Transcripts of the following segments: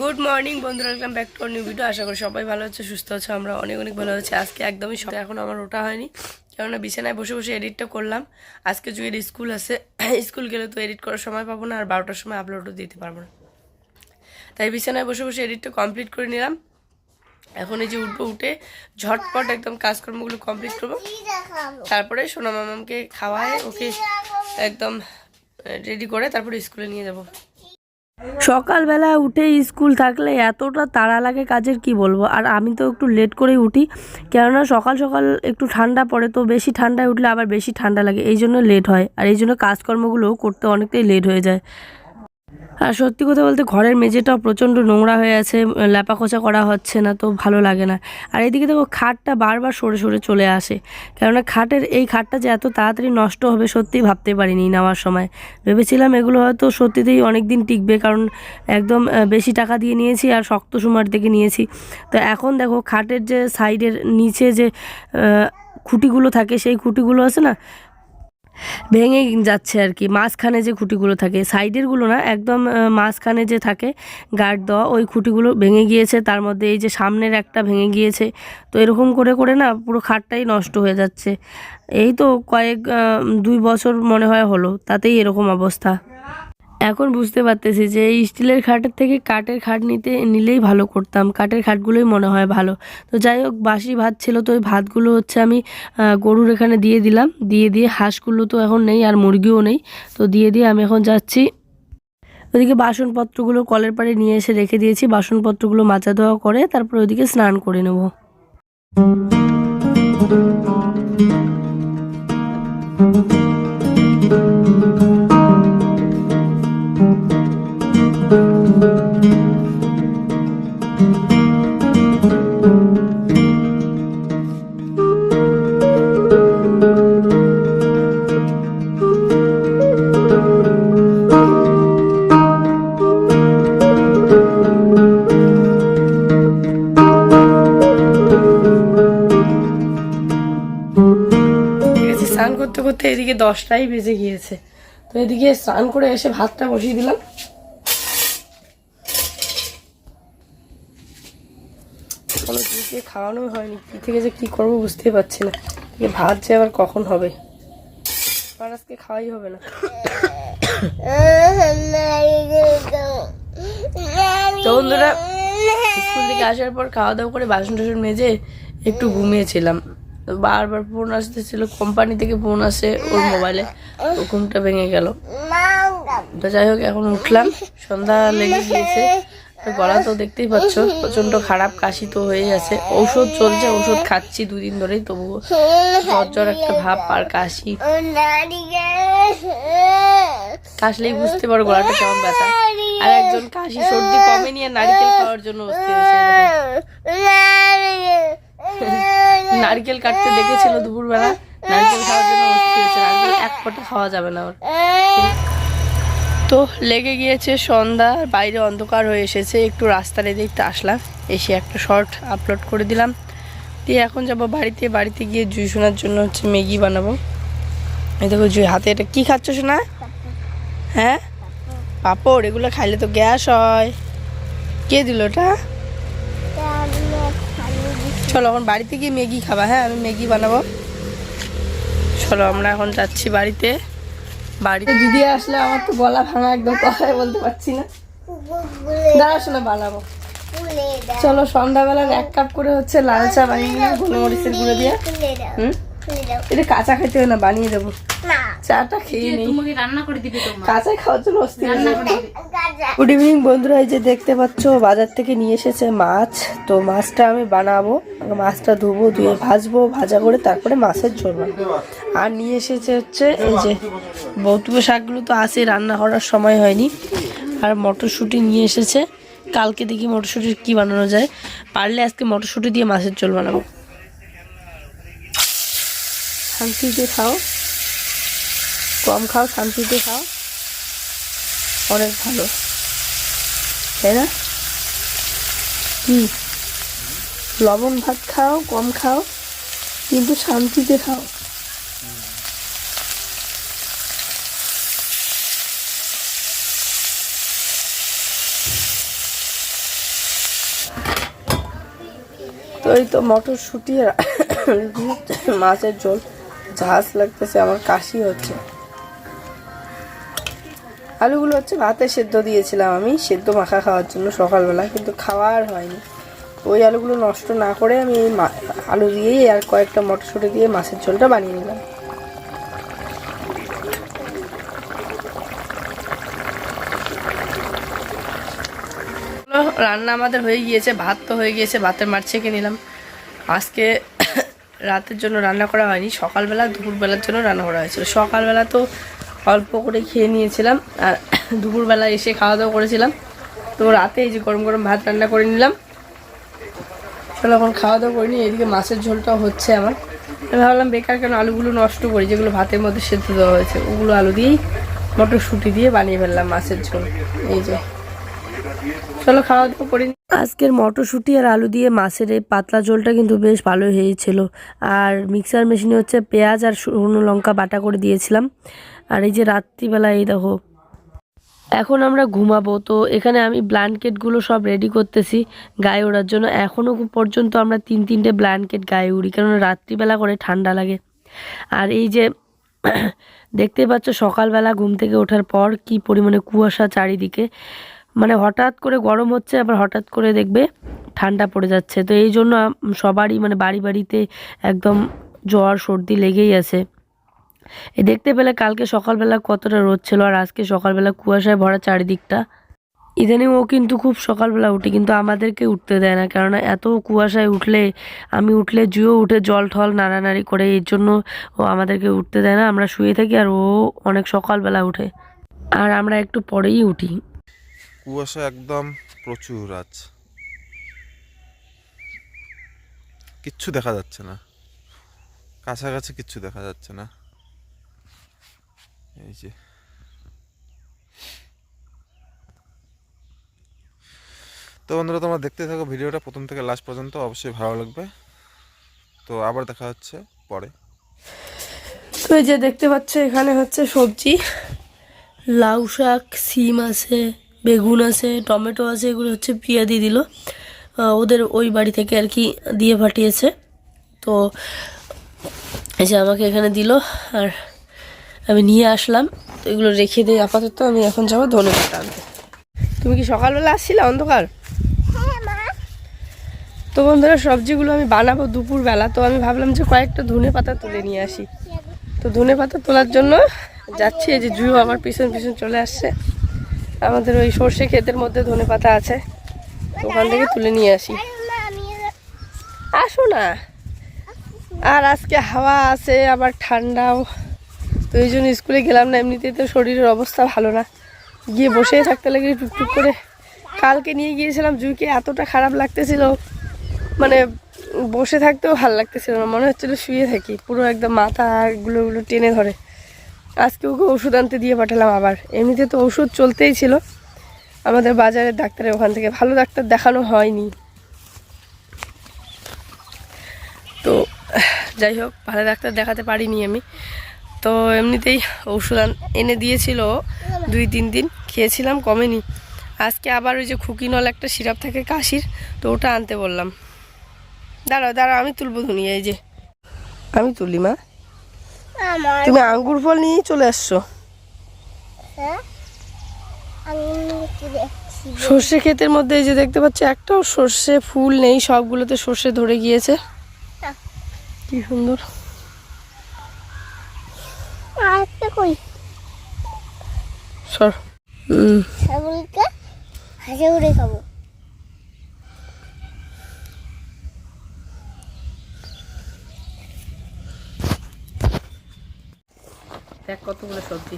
Good morning বন্ধুরা welcome back to new video আশা করি সবাই ভালো হচ্ছে সুস্থ আছে, আমরা অনেক অনেক ভালো আছি। আজকে একদমই সকালে এখন আমার ওটা হয়নি, কেননা বিছানায় বসে বসে এডিটটা করলাম। আজকে জুয়ের স্কুল আছে স্কুল গেলে তো এডিট করার সময় পাবো না, আর বারোটার সময় আপলোডও দিতে পারব না। তাই বিছানায় বসে বসে এডিটটা কমপ্লিট করে নিলাম। এখন এই যে উঠবো উঠে ঝটপট একদম কাজকর্মগুলো কমপ্লিট করব। তারপরে সোনা মামামকে খাওয়ায় ওকে একদম রেডি করে তারপরে স্কুলে নিয়ে যাব। সকালবেলা উঠে স্কুল থাকলে এতটা তাড়া লাগে কাজের, কি বলব? আর আমি তো একটু লেট করেই উঠি। কেননা সকাল সকাল একটু ঠান্ডা পড়ে, তো বেশি ঠান্ডায় উঠলে আবার বেশি ঠান্ডা লাগে, এই জন্য লেট হয়। আর এই জন্য কাজকর্মগুলো করতে অনেকটাই লেট হয়ে যায়। আর সত্যি কথা বলতে ঘরের মেঝেটাও প্রচণ্ড নোংরা হয়ে আছে ল্যাপা খোঁচা করা হচ্ছে না তো ভালো লাগে না। আর এদিকে দেখো খাটটা বারবার সরে সরে চলে আসে, কেননা খাটের এই খাটটা যে এত তাড়াতাড়ি নষ্ট হবে সত্যিই ভাবতে পারিনি নেওয়ার সময়। ভেবেছিলাম এগুলো হয়তো সত্যিতেই অনেক দিন টিকবে, কারণ একদম বেশি টাকা দিয়ে নিয়েছি আর শক্ত সুমার থেকে নিয়েছি। তো এখন দেখো খাটের যে সাইডের নিচে যে খুঁটিগুলো থাকে, সেই খুঁটিগুলো আছে না ভেঙে যাচ্ছে আর কি। মাঝখানে যে খুঁটিগুলো থাকে, সাইডেরগুলো না, একদম মাঝখানে যে থাকে গার্ড দেওয়া ওই খুঁটিগুলো ভেঙে গিয়েছে। তার মধ্যে এই যে সামনের একটা ভেঙে গিয়েছে। তো এরকম করে করে না পুরো খাটটাই নষ্ট হয়ে যাচ্ছে। এই তো কয়েক দুই বছর মনে হয় হলো, তাতেই এরকম অবস্থা। এখন বুঝতে পারতেছি যে এই স্টিলের খাটের থেকে কাঠের খাট নিতে, নিলেই ভালো করতাম। কাঠের খাটগুলোই মনে হয় ভালো। তো যাই হোক, বাসি ভাত ছিল তো ওই ভাতগুলো হচ্ছে আমি গরুর এখানে দিয়ে দিলাম। দিয়ে দিয়ে হাঁসগুলো তো এখন নেই আর মুরগিও নেই। তো দিয়ে দিয়ে আমি এখন যাচ্ছি। ওদিকে বাসনপত্রগুলো কলের পাড়ে নিয়ে এসে রেখে দিয়েছি। বাসনপত্রগুলো মাজা ধোয়া করে তারপর ওইদিকে স্নান করে নেব। ঠিক আছে করতে করতে এদিকে দশটাই বেজে গিয়েছে। তো এদিকে স্নান করে এসে ভাতটা বসিয়ে দিলাম। খাওয়ানো হয়নি, কি থেকে যে কি করব বুঝতেই পারছি না। ভাত যে আবার কখন হবে? আর আজকে খাওয়াই হবে না। তো বন্ধুরা, স্কুল থেকে আসার পর খাওয়া দাওয়া করে বাসন টাসন মেজে একটু ঘুমিয়েছিলাম। বারবার ফোন আসতেছিল কোম্পানি থেকে ফোন আসে ওর মোবাইলে ঘুমটা ভেঙে গেল। তো যাই হোক, এখন উঠলাম। সন্ধ্যা লেগে গিয়েছে। গলা তো দেখতেই পাচ্ছ প্রচণ্ড খারাপ, কাশি তো হয়ে আছে। ঔষধ চলছে, ঔষধ খাচ্ছি দুদিন ধরেই, তবুও জ্বর একটা ভাব আর কাশি। কাশলেই বুঝতে পারো গলাটা কেমন ব্যথা। আর একজন কাশি সর্দি কমে নিয়ে নারকেল খাওয়ার জন্য নারকেল কাটতে দেখেছিল দুপুরবেলা। নারকেল খাওয়ার জন্য নারকেল এক ফোঁটা খাওয়া যাবে না ওর। তো লেগে গিয়েছে সন্ধ্যা, বাইরে অন্ধকার হয়ে এসেছে। একটু রাস্তার এদিকটা আসলাম। এসে একটা শর্ট আপলোড করে দিলাম। দিয়ে এখন যাব বাড়িতে। বাড়িতে গিয়ে জুই শোনার জন্য হচ্ছে ম্যাগি বানাবো। এই দেখো জুই, হাতে এটা কি খাচ্ছ শোনা হ্যাঁ? পাপড়, এগুলো খাইলে তো গ্যাস হয়। কে দিল ওটা? চলো এখন বাড়িতে গিয়ে ম্যাগি খাবা হ্যাঁ? আমি ম্যাগি বানাবো। চলো আমরা এখন যাচ্ছি বাড়িতে। বাড়িতে দিদি আসলে আমার তো গলা ভাঙা একদম কথাই বলতে পারছি না। দাঁড়া শোনা বানাবো। চলো সন্ধ্যাবেলার এক কাপ করে হচ্ছে লাল চা বানিয়ে নিলাম গোলমরিচের গুঁড়ো দিয়ে। হুম? এটা কাঁচা খাইতে হয় না বানিয়ে দেবো। চাটা খেয়ে নেই। তোমাকে রান্না করে দিবে তোমার। কাঁচাই খাওয়ার জন্য অস্থির গুড ইভিনিং বন্ধুরা, এই যে দেখতে পাচ্ছ, বাজার থেকে নিয়ে এসেছে মাছ। তো মাছটা আমি বানাবো, মাছটা ধুবো, ধুয়ে ভাজবো, ভাজা করে তারপরে মাছের ঝোল বানাবো। আর নিয়ে এসেছে হচ্ছে এই যে বৌতুবো শাকগুলো তো আসে রান্না করার সময় হয়নি। আর মটরশুঁটি নিয়ে এসেছে। কালকে দেখি মটরশুঁটি কি বানানো যায়। পারলে আজকে মটরশুঁটি দিয়ে মাছের ঝোল বানাবো। শান্তিতে খাও। কম খাও, শান্তিতে খাও। অনেক ভালো। তাই না? কি লবণ ভাত খাও, কম খাও, কিন্তু শান্তিতে খাও। তো এই তো মটরশুটি মাছের ঝোল। ঝাঁস লাগতেছে, আমার কাশি হচ্ছে। আলুগুলো হচ্ছে ভাতে সেদ্ধ দিয়েছিলাম আমি, সেদ্ধ মাখা খাওয়ার জন্য সকালবেলা, কিন্তু খাওয়ার হয়নি। ওই আলুগুলো নষ্ট না করে আমি আলু দিয়েই আর কয়েকটা মটরশুঁটি দিয়ে মাছের ঝোলটা বানিয়ে নিলাম। রান্না আমাদের হয়ে গিয়েছে, ভাত তো হয়ে গিয়েছে, ভাতের মাঠ ছেঁকে নিলাম। আজকে রাতের জন্য রান্না করা হয়নি, সকালবেলা দুপুরবেলার জন্য রান্না করা হয়েছিল। সকালবেলা তো অল্প করে খেয়ে নিয়েছিলাম আর দুপুরবেলা এসে খাওয়া দাওয়া করেছিলাম। তো রাতে এই যে গরম গরম ভাত রান্না করে নিলাম। চলো এখন খাওয়া দাওয়া করিনি এদিকে মাছের ঝোলটাও হচ্ছে আমার। আমি ভাবলাম বেকার কেন আলুগুলো নষ্ট করি, যেগুলো ভাতের মধ্যে সেদ্ধ দেওয়া হয়েছে, ওগুলো আলু দিয়েই মটরশুঁটি দিয়ে বানিয়ে ফেললাম মাছের ঝোল। এই যে। চলো খাওয়া দাওয়া করি আজকের মটরশুঁটি আর আলু দিয়ে মাছের এই পাতলা ঝোলটা কিন্তু বেশ ভালো হয়েছিল। আর মিক্সার মেশিনে হচ্ছে পেঁয়াজ আর শুকনো লঙ্কা বাটা করে দিয়েছিলাম। আর এই যে রাত্রিবেলা এই দেখো। এখন আমরা ঘুমাবো, তো এখানে আমি ব্ল্যাঙ্কেটগুলো সব রেডি করতেছি গায়ে ওড়ার জন্য। এখনও পর্যন্ত আমরা তিন তিনটে ব্ল্যাঙ্কেট গায়ে উড়ি কারণ রাত্রিবেলা করে ঠান্ডা লাগে। আর এই যে দেখতে পাচ্ছ সকালবেলা ঘুম থেকে ওঠার পর কি পরিমাণে কুয়াশা চারিদিকে। মানে হঠাৎ করে গরম হচ্ছে, আবার হঠাৎ করে দেখবে ঠান্ডা পড়ে যাচ্ছে। তো এই জন্য সবারই মানে বাড়ি বাড়িতে একদম জ্বর, সর্দি লেগেই আছে। দেখতে পেলে কালকে সকালবেলা কতটা রোদ ছিল আর আজকে সকালবেলা কুয়াশায় ভরা চারিদিকটা। ইদানিং ও কিন্তু খুব সকালবেলা উঠে, কিন্তু আমাদেরকে উঠতে দেয় না। কেননা এত কুয়াশায় উঠলে, আমি উঠলে জুয়ো উঠে জল ঠল নাড়ানাড়ি করে, এর জন্য ও আমাদেরকে উঠতে দেয় না। আমরা শুয়ে থাকি আর ও অনেক সকালবেলা উঠে। আর আমরা একটু পরেই উঠি। কুয়াশা একদম প্রচুর আজ। কিচ্ছু দেখা যাচ্ছে না। কাছাকাছি কিচ্ছু দেখা যাচ্ছে না। এই যে। তো বন্ধুরা, তোমরা দেখতে থাকো ভিডিওটা প্রথম থেকে লাস্ট পর্যন্ত, অবশ্যই ভালো লাগবে। তো আবার দেখা হচ্ছে পরে। তো এই যে দেখতে পাচ্ছ, এখানে হচ্ছে সবজি। লাউ শাক, সিম আছে, বেগুন আছে, টমেটো আছে, এগুলো হচ্ছে প্রিয়া দিয়ে দিল। ওদের ওই বাড়ি থেকে আর কি দিয়ে পাঠিয়েছে। তো এই যে আমাকে এখানে দিল, আর আমি নিয়ে আসলাম। তো এগুলো রেখে দিই আপাতত। আমি এখন যাব ধনে পাতা আনতে। তুমি কি সকালবেলা আসছিলে অন্ধকার? তো বন্ধুরা সবজিগুলো আমি বানাবো দুপুরবেলা। তো আমি ভাবলাম যে কয়েকটা ধনে পাতা তুলে নিয়ে আসি। তো ধনে পাতা তোলার জন্য যাচ্ছি। এই যে জুয়ো আমার পিছন পিছন চলে আসছে। আমাদের ওই সর্ষে ক্ষেতের মধ্যে ধনে পাতা আছে। তো ওখান থেকে তুলে নিয়ে আসি। আসো না। আর আজকে হাওয়া আছে আবার ঠান্ডাও। তো এই জন্য স্কুলে গেলাম না, এমনিতেই তো শরীরের অবস্থা ভালো না। গিয়ে বসেই থাকতে লাগে টুকটুক করে। কালকে নিয়ে গিয়েছিলাম জুইকে, এতটা খারাপ লাগতেছিল। মানে বসে থাকতেও ভালো লাগতেছিল না, মনে হচ্ছিল শুয়ে থাকি, পুরো একদম মাথা গুলো গুলো টেনে ধরে। আজকে ওকে ওষুধ আনতে দিয়ে পাঠালাম আবার। এমনিতে তো ওষুধ চলতেই ছিল। আমাদের বাজারের ডাক্তারের ওখান থেকে ভালো ডাক্তার দেখানো হয়নি। তো যাই হোক, ভালো ডাক্তার দেখাতে পারিনি আমি। তো এমনিতেই ওষুধ এনে দিয়েছিল দুই তিন দিন খেয়েছিলাম কমেনি। আজকে আবার ওই যে খুকিনল একটা সিরাপ থাকে কাশির তো ওটা আনতে বললাম। দাঁড়াও দাঁড়াও আমি তুলবো ধুনি এই যে। আমি তুলি মা। তুমি আঙ্গুর ফল নিয়েই চলে আসছো? আমি সর্ষে ক্ষেতের মধ্যে এই যে দেখতে পাচ্ছি একটাও সর্ষে ফুল নেই সবগুলোতে সর্ষে ধরে গিয়েছে। কি সুন্দর। কই? সর। ছাগলকে হাসে উড়ে খাব। দেখ কতগুলো সবজি।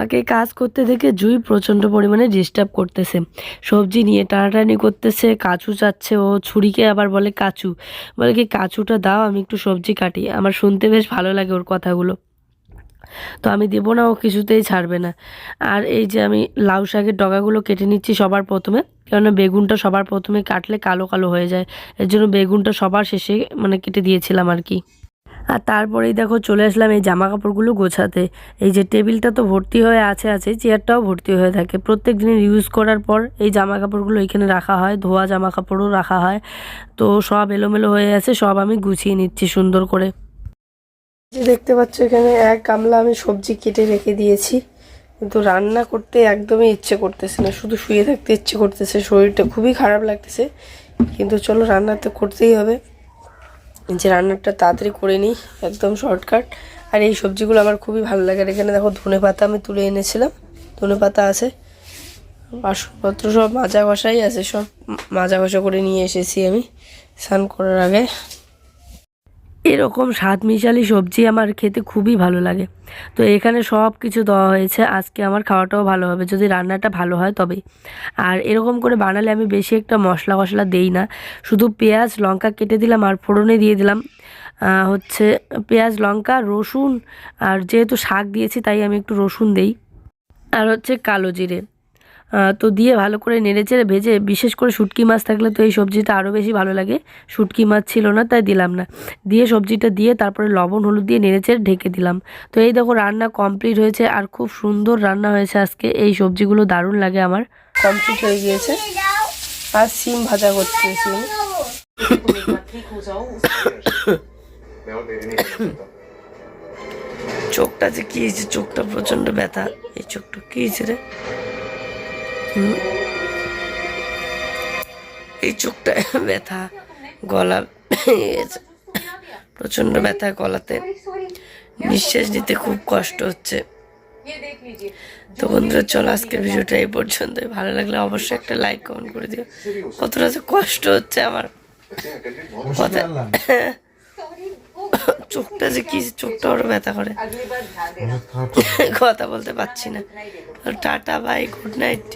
আমাকে কাজ করতে দেখে জুই প্রচণ্ড পরিমাণে ডিস্টার্ব করতেছে। সবজি নিয়ে টানাটানি করতেছে, কাচু চাচ্ছে, ও ছুরিকে আবার বলে কাচু। বলে কি, কাচুটা দাও, আমি একটু সবজি কাটি। আমার শুনতে বেশ ভালো লাগে ওর কথাগুলো। তো আমি দেবো না, ও কিছুতেই ছাড়বে না। আর এই যে আমি লাউ শাকের ডগাগুলো কেটে নিচ্ছি সবার প্রথমে, কেননা বেগুনটা সবার প্রথমে কাটলে কালো কালো হয়ে যায়। এর জন্য বেগুনটা সবার শেষে মানে কেটে দিয়েছিলাম আর কি। আর তারপরেই দেখো চলে আসলাম এই জামা কাপড়গুলো গোছাতে। এই যে টেবিলটা তো ভর্তি হয়ে আছে আছে, চেয়ারটাও ভর্তি হয়ে থাকে। প্রত্যেক দিনের ইউজ করার পর এই জামা কাপড়গুলো এখানে রাখা হয়, ধোয়া জামা কাপড়ও রাখা হয়। তো সব এলোমেলো হয়ে আছে সব আমি গুছিয়ে নিচ্ছি সুন্দর করে। যে দেখতে পাচ্ছ এখানে এক গামলা আমি সবজি কেটে রেখে দিয়েছি। কিন্তু রান্না করতে একদমই ইচ্ছে করতেছে না, শুধু শুয়ে থাকতে ইচ্ছে করতেছে, শরীরটা খুবই খারাপ লাগতেছে। কিন্তু চলো রান্না তো করতেই হবে। যে রান্নাটা তাড়াতাড়ি করে নিই, একদম শর্টকাট আর এই সবজিগুলো আমার খুবই ভালো লাগে। আর এখানে দেখো ধনে পাতা আমি তুলে এনেছিলাম। ধনে পাতা আছে, বাসনপত্র সব মাজা ঘষাই আছে, সব মাজা ঘষা করে নিয়ে এসেছি আমি স্নান করার আগে। এরকম স্বাদ মিশালি সবজি আমার খেতে খুবই ভালো লাগে। তো এখানে সব কিছু দেওয়া হয়েছে। আজকে আমার খাওয়াটাও ভালো হবে। যদি রান্নাটা ভালো হয় তবেই। আর এরকম করে বানালে আমি বেশি একটা মশলা মশলা দেই না। শুধু পেঁয়াজ, লঙ্কা কেটে দিলাম আর ফোড়নে দিয়ে দিলাম। হচ্ছে পেঁয়াজ, লঙ্কা, রসুন আর যেহেতু শাক দিয়েছি তাই আমি একটু রসুন দেই। আর হচ্ছে কালো জিরে। তো দিয়ে ভালো করে নেড়েচেড়ে ভেজে, বিশেষ করে শুটকি মাছ থাকলে তো এই সবজিটা আরও বেশি ভালো লাগে। শুটকি মাছ ছিল না, তাই দিলাম না। দিয়ে সবজিটা দিয়ে তারপরে লবণ, হলুদ দিয়ে নেড়েচেড়ে ঢেকে দিলাম। তো এই দেখো রান্না কমপ্লিট হয়েছে আর খুব সুন্দর রান্না হয়েছে আজকে। এই সবজিগুলো দারুণ লাগে আমার। কমপ্লিট হয়ে গিয়েছে। আর সিম ভাজা করতেছি সিম। চোখটা যে কি চোখটা প্রচণ্ড ব্যথা। এই চোখটা কি রে। এই চোখটা ব্যথা, গলা প্রচণ্ড ব্যথা গলাতে। নিঃশ্বাস নিতে খুব কষ্ট হচ্ছে। তো বন্ধুরা, চলো আজকের ভিডিওটা এই পর্যন্ত ভালো লাগলে অবশ্যই একটা লাইক কমেন্ট করে দিও। কতটা যে কষ্ট হচ্ছে আমার। কথা চোখটা যে কি চোখটা ওর ব্যথা করে। কথা বলতে পারছি না। Tata bye good night